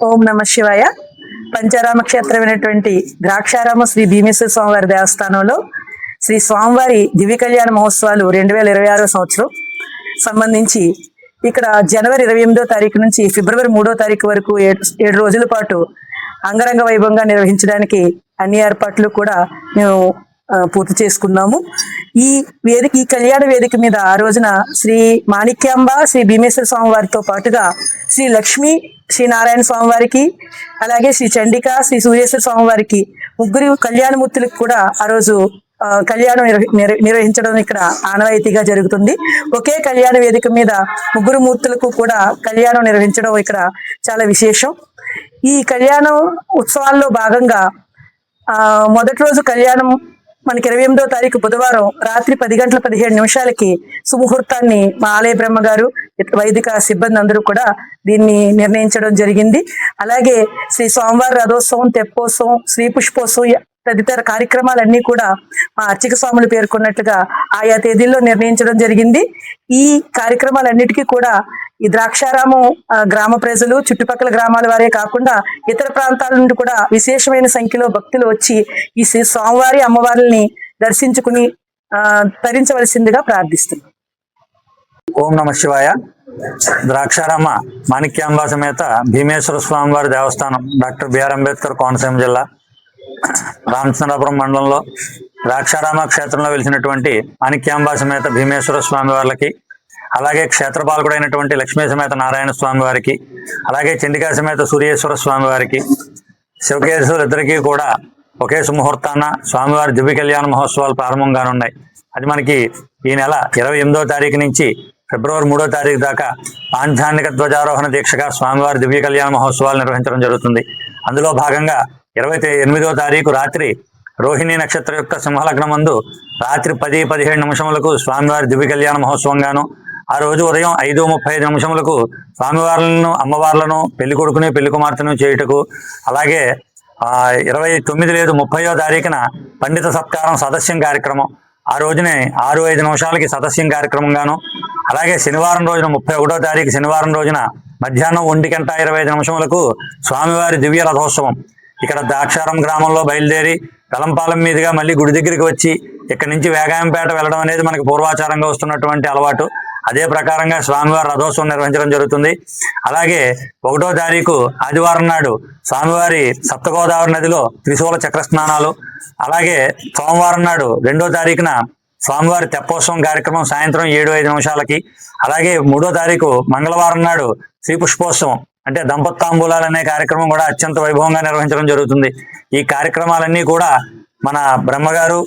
ఓం నమ శివాయ. పంచారామ క్షేత్రమైనటువంటి ద్రాక్షారామ శ్రీ భీమేశ్వర స్వామివారి దేవస్థానంలో శ్రీ స్వామివారి దివ్య కళ్యాణ మహోత్సవాలు రెండు వేల ఇరవై ఆరో సంవత్సరం. సంబంధించి ఇక్కడ జనవరి ఇరవై ఎనిమిదో తారీఖు నుంచి ఫిబ్రవరి మూడో తారీఖు వరకు ఏడు ఏడు రోజుల పాటు అంగరంగ వైభవంగా నిర్వహించడానికి అన్ని ఏర్పాట్లు కూడా మేము పూర్తి చేసుకున్నాము ఈ వేదిక ఈ కళ్యాణ వేదిక మీద ఆ రోజున శ్రీ మాణిక్యాంబ శ్రీ భీమేశ్వర స్వామి వారితో పాటుగా శ్రీ లక్ష్మి శ్రీ నారాయణ స్వామి వారికి అలాగే శ్రీ చండిక శ్రీ సూర్యేశ్వర స్వామి వారికి ముగ్గురు కళ్యాణమూర్తులకు కూడా ఆ రోజు కళ్యాణం నిర్వహించడం ఇక్కడ ఆనవాయితీగా జరుగుతుంది. ఒకే కళ్యాణ వేదిక మీద ముగ్గురు మూర్తులకు కూడా కళ్యాణం నిర్వహించడం ఇక్కడ చాలా విశేషం. ఈ కళ్యాణం ఉత్సవాల్లో భాగంగా ఆ మొదటి రోజు కళ్యాణం మనకి ఇరవై ఎనిమిదో తారీఖు బుధవారం రాత్రి పది గంటల పదిహేడు నిమిషాలకి సుముహూర్తాన్ని మా ఆలయ బ్రహ్మ గారు వైదిక సిబ్బంది అందరూ కూడా దీన్ని నిర్ణయించడం జరిగింది. అలాగే శ్రీ సోమవారం రథోత్సవం తెప్పోత్సవం శ్రీ పుష్పోత్సవం తదితర కార్యక్రమాలన్నీ కూడా మా అర్చక స్వాములు పేర్కొన్నట్లుగా ఆయా తేదీల్లో నిర్ణయించడం జరిగింది. ఈ కార్యక్రమాలన్నిటికీ కూడా ఈ ద్రాక్షారాము ఆ, గ్రామ ప్రజలు చుట్టుపక్కల గ్రామాల వారే కాకుండా ఇతర ప్రాంతాల నుండి కూడా విశేషమైన సంఖ్యలో భక్తులు వచ్చి ఈ శ్రీ స్వామివారి అమ్మవారిని దర్శించుకుని తరించవలసిందిగా ప్రార్థిస్తున్నాం. ఓం నమ శివాయ. ద్రాక్షారామ మాణిక్యాంబ సమేత భీమేశ్వర స్వామివారి దేవస్థానం డాక్టర్ బిఆర్ అంబేద్కర్ కోనసీమ జిల్లా. రామచంద్రాపురం మండలంలో ద్రాక్షారామ క్షేత్రంలో వెలిసినటువంటి మాణిక్యాంబ సమేత భీమేశ్వర స్వామి వారికి అలాగే క్షేత్రపాలకుడైనటువంటి లక్ష్మీ సమేత నారాయణ స్వామి వారికి అలాగే చండికా సమేత సూర్యేశ్వర స్వామి వారికి శివకేశ్వరులిద్దరికీ కూడా ఒకే సుముహూర్తాన స్వామివారి దివ్య కళ్యాణ మహోత్సవాలు ప్రారంభం కానున్నాయి. అది మనకి ఈ నెల ఇరవై ఎనిమిదో తారీఖు నుంచి ఫిబ్రవరి మూడో తారీఖు దాకా పాంచాండిక ధ్వజారోహణ దీక్షగా స్వామివారి దివ్య కళ్యాణ మహోత్సవాలు నిర్వహించడం జరుగుతుంది. అందులో భాగంగా ఇరవై ఎనిమిదో తారీఖు రాత్రి రోహిణి నక్షత్ర యొక్క సింహలగ్నం మందు రాత్రి పది పదిహేడు నిమిషములకు స్వామివారి దివ్య కళ్యాణ మహోత్సవంగాను ఆ రోజు ఉదయం ఐదు ముప్పై ఐదు నిమిషములకు స్వామివార్లను అమ్మవార్లను పెళ్ళి కొడుకుని పెళ్ళి కుమార్తెను చేయుటకు అలాగే ఇరవై తొమ్మిది లేదు ముప్పయో తారీఖున పండిత సత్కారం సదస్యం కార్యక్రమం. ఆ రోజునే ఆరు ఐదు నిమిషాలకి సదస్యం కార్యక్రమంగాను అలాగే శనివారం రోజున ముప్పై ఒకటో తారీఖు శనివారం రోజున మధ్యాహ్నం ఒంటి గంట ఇరవై ఐదు నిమిషములకు స్వామివారి దివ్య రథోత్సవం. ఇక్కడ ద్రాక్షారం గ్రామంలో బయలుదేరి కలంపాలెం మీదుగా మళ్ళీ గుడి దగ్గరికి వచ్చి ఇక్కడ నుంచి వేగాయంపేట వెళ్ళడం అనేది మనకు పూర్వాచారంగా వస్తున్నటువంటి అలవాటు. అదే ప్రకారంగా స్వామివారి రథోత్సవం నిర్వహించడం జరుగుతుంది. అలాగే ఒకటో తారీఖు ఆదివారం నాడు స్వామివారి సప్తగోదావరి నదిలో త్రిశూల చక్ర స్నానాలు అలాగే సోమవారం నాడు రెండో తారీఖున స్వామివారి తెప్పోత్సవం కార్యక్రమం సాయంత్రం ఏడు ఐదు నిమిషాలకి అలాగే మూడో తారీఖు మంగళవారం నాడు శ్రీ పుష్పోత్సవం అంటే దంపత్తాంబూలాలు అనే కార్యక్రమం కూడా అత్యంత వైభవంగా నిర్వహించడం జరుగుతుంది. ఈ కార్యక్రమాలన్నీ కూడా మన బ్రహ్మగారు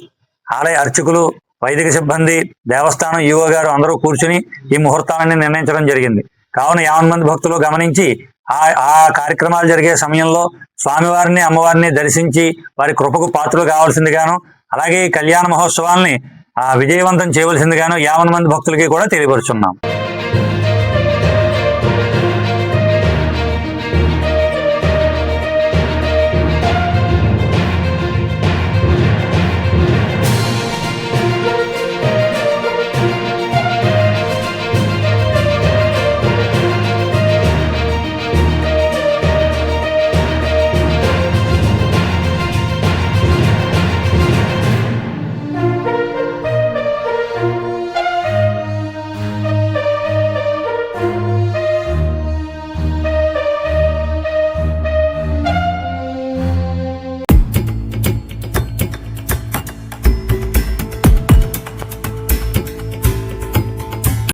ఆలయ అర్చకులు వైదిక సిబ్బంది దేవస్థానం ఈవో గారు అందరూ కూర్చుని ఈ ముహూర్తాలన్నీ నిర్ణయించడం జరిగింది. కావున యావన్ మంది భక్తులు గమనించి ఆ ఆ కార్యక్రమాలు జరిగే సమయంలో స్వామివారిని అమ్మవారిని దర్శించి వారి కృపకు పాత్రలు కావాల్సిందిగాను అలాగే ఈ కళ్యాణ మహోత్సవాల్ని ఆ విజయవంతం చేయవలసిందిగాను యావన్ మంది భక్తులకి కూడా తెలియపరుచున్నాం.